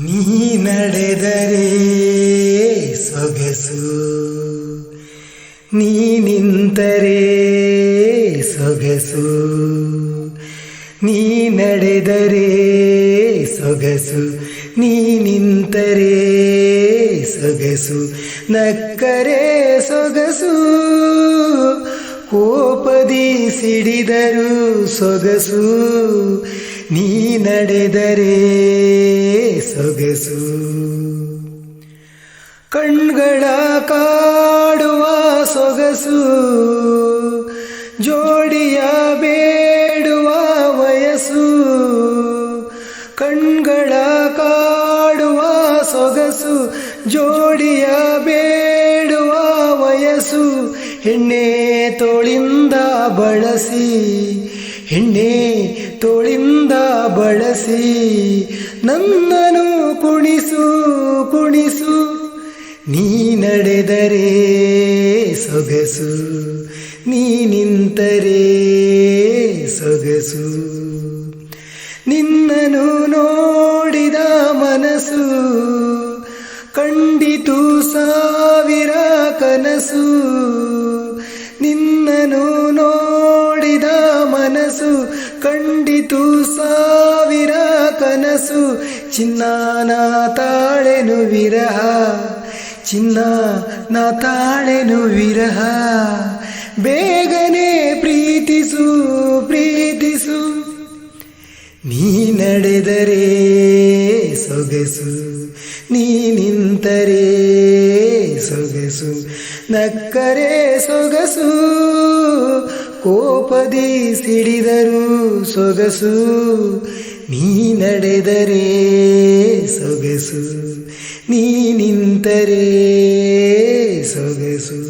ನೀ ನಡೆದರೆ ಸೊಗಸು, ನೀ ನಿಂತರೆ ಸೊಗಸು, ನೀ ನಡೆದರೆ ಸೊಗಸು, ನೀ ನಿಂತರೆ ಸೊಗಸು, ನಕ್ಕರೆ ಸೊಗಸು, ಕೋಪದಿ ಸಿಡಿದರು ಸೊಗಸು, ನೀ ನಡೆದರೆ ಸೊಗಸು ಕಣ್ಗಳ ಕಾಡುವ ಸೊಗಸು, ಜೋಡಿಯ ಬೇಡುವ ವಯಸ್ಸು. ಕಣ್ಗಳ ಕಾಡುವ ಸೊಗಸು, ಜೋಡಿಯ ಬೇಡುವ ವಯಸ್ಸು. ಹೆಣ್ಣೆ ತೋಳಿಂದ ಬಳಸಿ, ಹೆಣ್ಣೆ ತೋಳಿಂದ ಬಳಸಿ. ನನ್ನನು ಕುಣಿಸು ಕುಣಿಸು, ನೀ ನಡೆದರೆ ಸೊಗಸು, ನೀ ನಿಂತರೆ ಸೊಗಸು. ನಿನ್ನನು ನೋಡಿದ ಮನಸ್ಸು, ಕಂಡಿತು ಸಾವಿರ ಕನಸು. ನಿನ್ನನು ನೋಡಿದ ಮನಸ್ಸು, ಕಂಡಿತು ಸಾವಿರ ಕನಸು ಚಿನ್ನಾನ ತಾಳೆನು ವಿರಹ ಚಿನ್ನ ನಾ ತಾಳೆನು ವಿರಹ. ಬೇಗನೆ ಪ್ರೀತಿಸು ಪ್ರೀತಿಸು. ನೀ ನಡೆದರೆ ಸೊಗಸು, ನೀ ನಿಂತರೆ ಸೊಗಸು. ನಕ್ಕರೆ ಸೊಗಸು, ಕೋಪದಿ ಸಿಡಿದರು ಸೊಗಸು. ನೀ ನಡೆದರೆ ಸೊಗಸು ನೀ ನಿಂತರೆ ಸೊಗಸು.